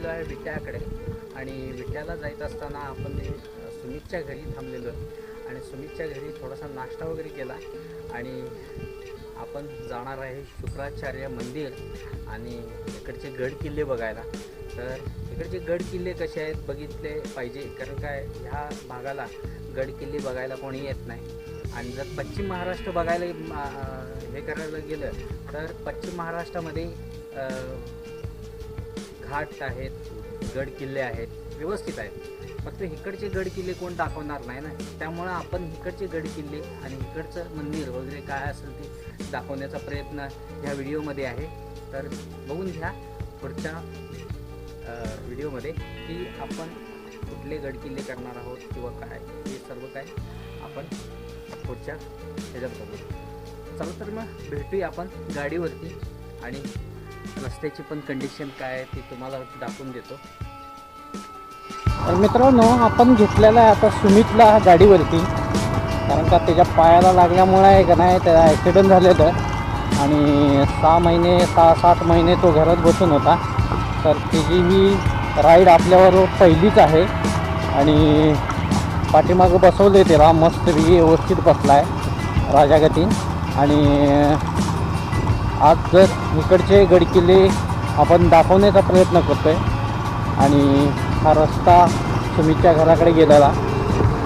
आलेलो आहे विट्याकडे. आणि विट्याला जायचं असताना आपण सुमितच्या घरी थांबलेलो आहे. आणि सुमितच्या घरी थोडासा नाश्ता वगैरे केला. आणि आपण जाणार आहे शुक्राचार्य मंदिर आणि इकडचे गड किल्ले बघायला. तर इकडचे गड किल्ले कसे आहेत बघितले पाहिजे कारण काय ह्या भागाला गड किल्ले बघायला कोणी येत नाही. आणि जर पश्चिम महाराष्ट्र बघायला हे करायला गेलं तर पश्चिम महाराष्ट्रामध्ये घाट आहेत गड किल्ले आहेत व्यवस्थित आहेत. फक्त इकडचे गड किल्ले कोण दाखवणार नाही ना? त्यामुळं आपण इकडचे गड किल्ले आणि इकडचं मंदिर वगैरे काय असेल ते दाखवण्याचा प्रयत्न ह्या व्हिडिओमध्ये आहे. तर बघून घ्या पुढच्या व्हिडिओमध्ये की आपण कुठले गड किल्ले करणार आहोत किंवा काय. हे सर्व काय आपण पुढच्या ह्याच्यात बघू. चला तर मग भेटूया आपण गाडीवरती आणि रस्त्याची पण कंडिशन काय आहे ती तुम्हाला दाखवून देतो. तर मित्रांनो आपण घेतलेला आहे आता सुमितला गाडीवरती. कारण का त्याच्या पायाला लागल्यामुळे आहे का नाही त्याला ॲक्सिडेंट झालेलं आणि सहा महिने सहा सात महिने तो घरात बसून होता. तर त्याची ही राईड आपल्यावर पहिलीच आहे. आणि पाठीमागं बसवले त्याला. मस्त व्यवस्थित बसला आहे राजागती. आणि आज जर इकडचे गडकिल्ले आपण दाखवण्याचा प्रयत्न करतो आहे आणि हा रस्ता सुमितच्या घराकडे गेलेला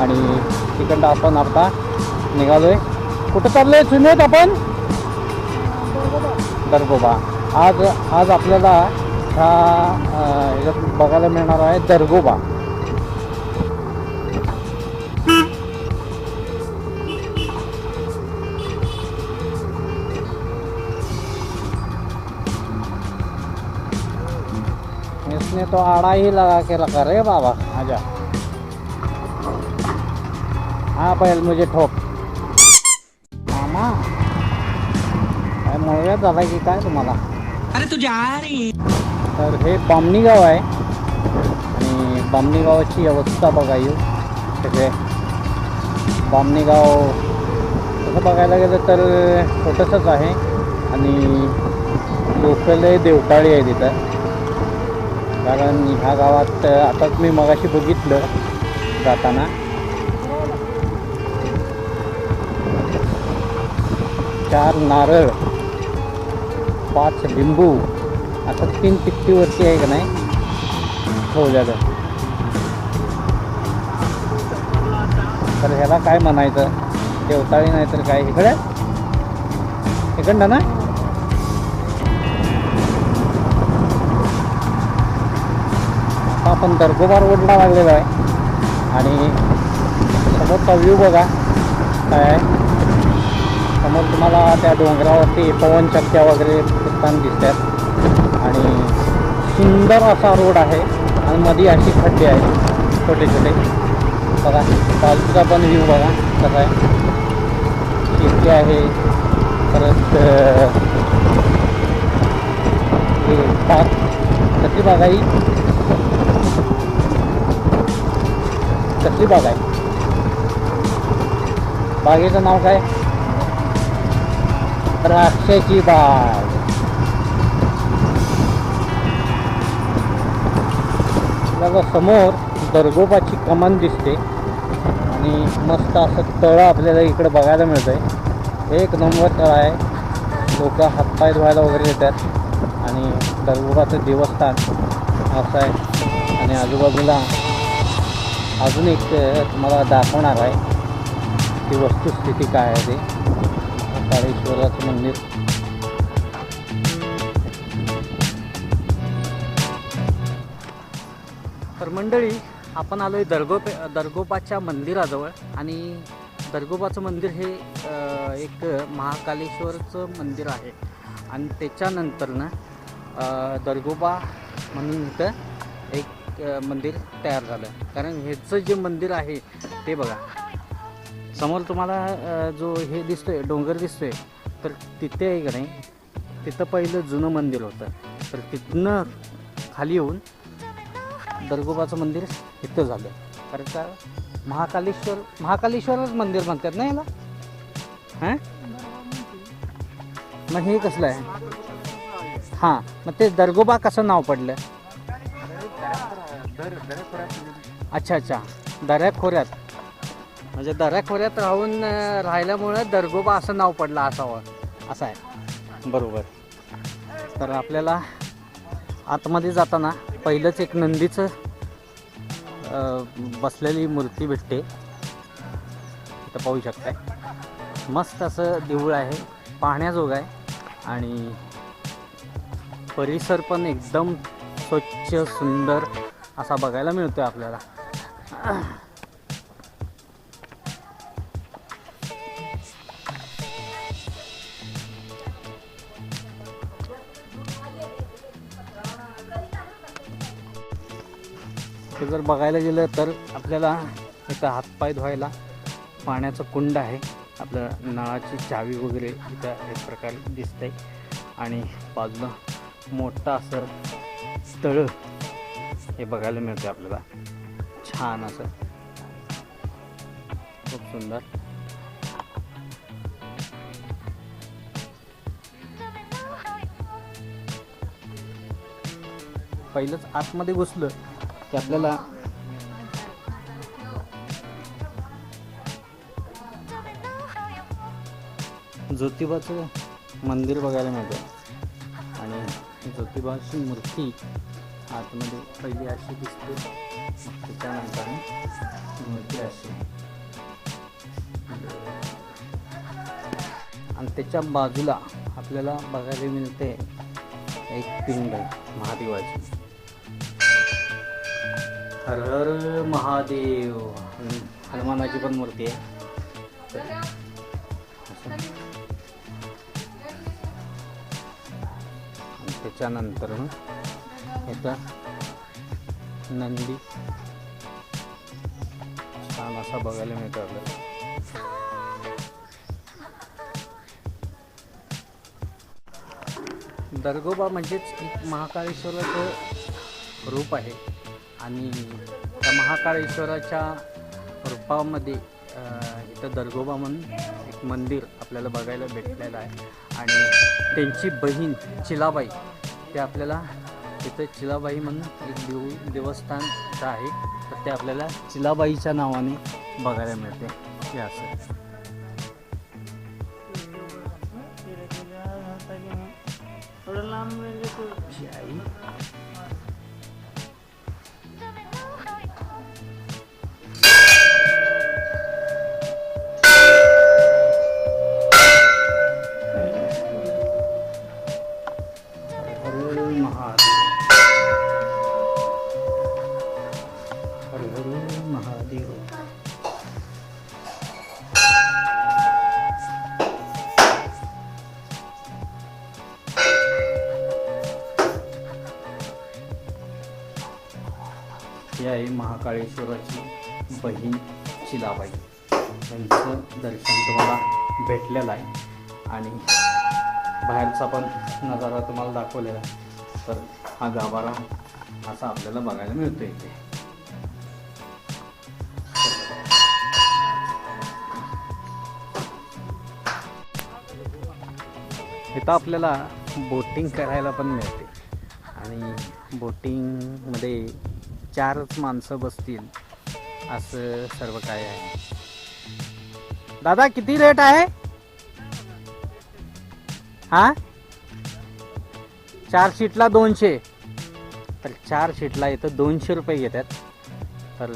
आणि तिकडं आपण आता निघालो आहे कुठं चाललो आहे सुमित आपण? दरगोबा. आज आज आपल्याला ह्या ह्याच्यात बघायला मिळणार आहे दरगोबा. इसने तो आड़ा ही लगा के रखा रे बाबा। आजा। हाँ बैल मुझे ठोक। मामा काय मुळव्यात झाला की काय तुम्हाला? अरे तू जा रही है। तर हे बामणी गाव आहे. आणि बामणी गावाची अवस्था बघा येऊ सगळे बामणी गाव तसं बघायला गेलं तर छोटंसंच आहे. आणि लोकल देवटाळी आहे तिथं. कारण ह्या गावात आताच मी मगाशी बघितलं जाताना. चार नारळ पाच लिंबू आता तीन पिट्टीवरती आहे का नाही? हो, ठेवलेलं तर ह्याला काय म्हणायचं? देवताळी नाही तर काय? इकडे? इकडं ना? आपण दरगोबा रोडला लागलेलो आहे. आणि समोरचा व्ह्यू बघा. काय आहे? समोर तुम्हाला त्या डोंगरावरती पवन चक्क्या वगैरे फिरताना दिसतात. आणि सुंदर असा रोड आहे आणि मध्ये अशी खड्डे आहेत. छोटे छोटे. बघा बाजूचा पण व्ह्यू बघा कसा आहे. शेती आहे परत हे बाग कसली कसली बाग आहे. बागेचं नाव काय? द्राक्षाची बाग. बघा समोर दरगोबाची कमान दिसते आणि मस्त असं तळं आपल्याला इकडं बघायला मिळतंय. एक नंबर तळ आहे. लोक हातपाय धुवायला वगैरे येतात आणि दरगोबाचं देवस्थान असं आहे. आणि आजूबाजूला अजून एक तुम्हाला दाखवणार आहे. ती वस्तुस्थिती काय आहे ते? काळेश्वराचं मंदिर. तर मंडळी आपण आलो आहे दर्गोप दर्गोबाच्या मंदिराजवळ आणि दर्गोबाचं मंदिर हे एक महाकालेश्वरचं मंदिर आहे. आणि त्याच्यानंतरनं दर्गोबा म्हणून इथं मंदिर तयार झालं. कारण ह्याचं जे मंदिर आहे ते बघा. समोर तुम्हाला जो हे दिसतोय डोंगर दिसतोय तर तिथे आहे का नाही तिथं पहिलं जुनं मंदिर होतं. तर तिथनं खाली येऊन दरगोबाचं मंदिर इथं झालं. कारण का महाकालेश्वर महाकालेश्वरच मंदिर म्हणतात ना याला? हां? मग हे कसलं आहे? हां मग ते दरगोबा कसं नाव पडलं? अच्छा अच्छा. दऱ्या खोऱ्यात. म्हणजे दऱ्या खोऱ्यात राहून अं, राहिल्यामुळं दरगोबा असं नाव पडलं असावं. असं आहे. बरोबर. तर आपल्याला आतमध्ये जाताना पहिलंच एक नंदीचं अं, बसलेली मूर्ती भेटते. इथं पाहू शकताय. मस्त असं देऊळ आहे. पाहण्याजोग आहे. आणि परिसर पण एकदम स्वच्छ सुंदर. असा बघायला मिळतो आपल्याला. ते जर बघायला गेलं तर आपल्याला इथं हातपाय धुवायला पाण्याचं कुंड आहे. आपल्या नळाची चावी वगैरे इथं एक प्रकारे दिसतंय. आणि बाजूला मोठं असं तळ हे बघायला मिळते आपल्याला. छान असं. खूप सुंदर. पहिलंच आतमध्ये घुसलं की आपल्याला ज्योतिबाचं मंदिर बघायला मिळतं आणि ज्योतिबाची मूर्ती आतमध्ये पहिली अशी दिसते. त्याच्यानंतर मूर्ती अशी. आणि त्याच्या बाजूला आपल्याला बघायला मिळते एक पिंड महादेवाची. हर हर महादेव. हनुमानाची पण मूर्ती आहे. त्याच्यानंतर मग इथं नंदी. छान असा बघायला मिळतो आपल्याला. दर्गोबा म्हणजेच एक महाकाळेश्वराचं रूप आहे. आणि त्या महाकाळेश्वराच्या रूपामध्ये इथं दर्गोबा म्हणून एक मंदिर आपल्याला बघायला भेटलेलं आहे. आणि त्यांची बहीण चिलाबाई ते आपल्याला तिथं चिलाबाई म्हणून एक देऊ देवस्थान आहे. तर ते आपल्याला चिलाबाईच्या नावाने बघायला मिळते. हे असं. ची आई ही आहे महाकाळेश्वराची बहीण चिलाबाई त्यांचं दर्शन तुम्हाला भेटलेलं आहे. आणि बाहेरचा पण नजारा तुम्हाला दाखवलेला आहे. तर हा गाभारा असा आपल्याला बघायला मिळतो इथे. इथं आपल्याला बोटिंग करायला पण मिळते. आणि बोटिंगमध्ये चारच माणसं बसतील असं सर्व काय आहे. दादा किती रेट आहे? हा? चार सीटला दोनशे. तर चार सीटला इथं दोनशे रुपये घेतात तर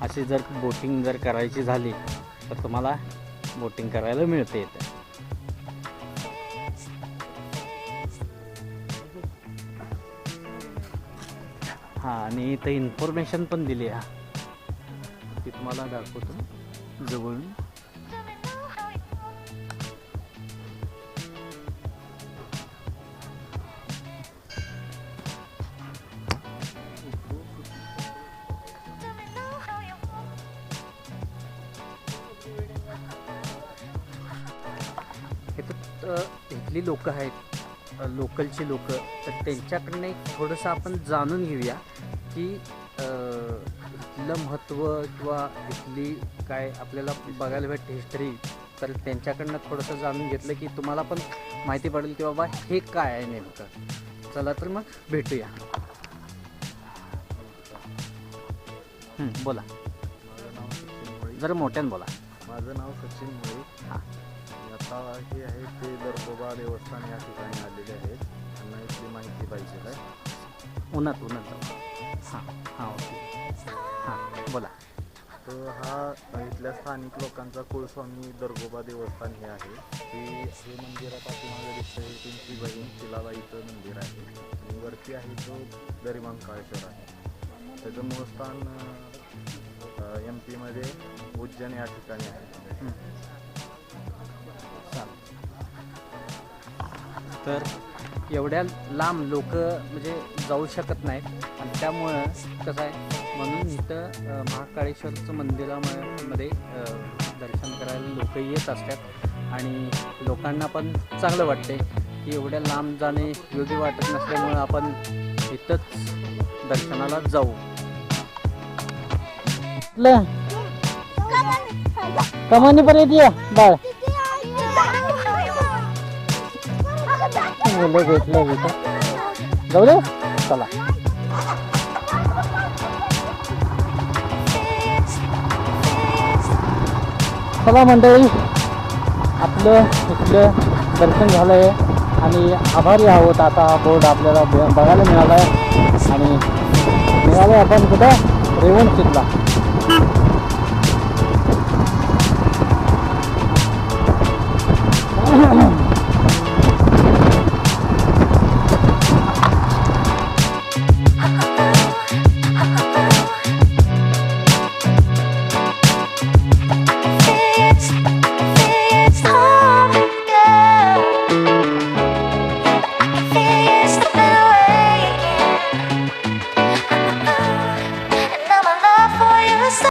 अशी जर बोटिंग जर करायची झाली तर तुम्हाला बोटिंग करायला मिळते इथं. आणि इथं इन्फॉर्मेशन पण दिली आहे. ती तुम्हाला दाखवतो. जवळून. इथं इथली लोक आहेत. लोकलचे लोक. तर त्यांच्याकडनं एक थोडंसं आपण जाणून घेऊया. की इथलं महत्त्व किंवा इथली काय आपल्याला बघायला भेटते हिस्ट्री तर त्यांच्याकडनं थोडंसं जाणून घेतलं की तुम्हाला पण माहिती पडेल की बाबा हे काय आहे नेमकं. चला तर मग भेटूया. बोला. जरा मोठ्यानं बोला. माझं नाव सचिन मुळे. हां. आणि आता हे आहे ते दर्गोबा देवस्थान या ठिकाणी आलेले आहेत. त्यांना इथली माहिती पाहिजे आहे. उन्हात उन्हात. हां हां ओके. हां बोला. तर हा इथल्या स्थानिक लोकांचा कुलस्वामी दर्गोबा देवस्थान हे आहे. ते हे मंदिरात पाठीमागे दिसतं हे त्यांची बहीण शिलाबाईचं मंदिर आहे. आणि वरती आहे तो दरिमंकाळेश्वर आहे. त्याचं मूळ स्थान एम पीमध्ये उज्जैन या ठिकाणी आहे. हं. तर एवढ्या लांब लोक म्हणजे जाऊ शकत नाहीत. आणि त्यामुळं कसं आहे म्हणून इथं महाकाळेश्वरचं मंदिरामध्ये दर्शन करायला लोक येत असतात. आणि लोकांना पण चांगलं वाटते की एवढ्या लांब जाणे योग्य वाटत नसल्यामुळं आपण इथंच दर्शनाला जाऊ. कमानी पण येते बाळ मुलं भेटलं तिथं जाऊ दे. चला. चला मंडळी. आपलं इथलं दर्शन झालं आहे आणि आभारी आहोत आता. हा बोर्ड आपल्याला ब- बघायला मिळाला आहे आणि मिळालं आपण कुठं? रेवणसिद्धला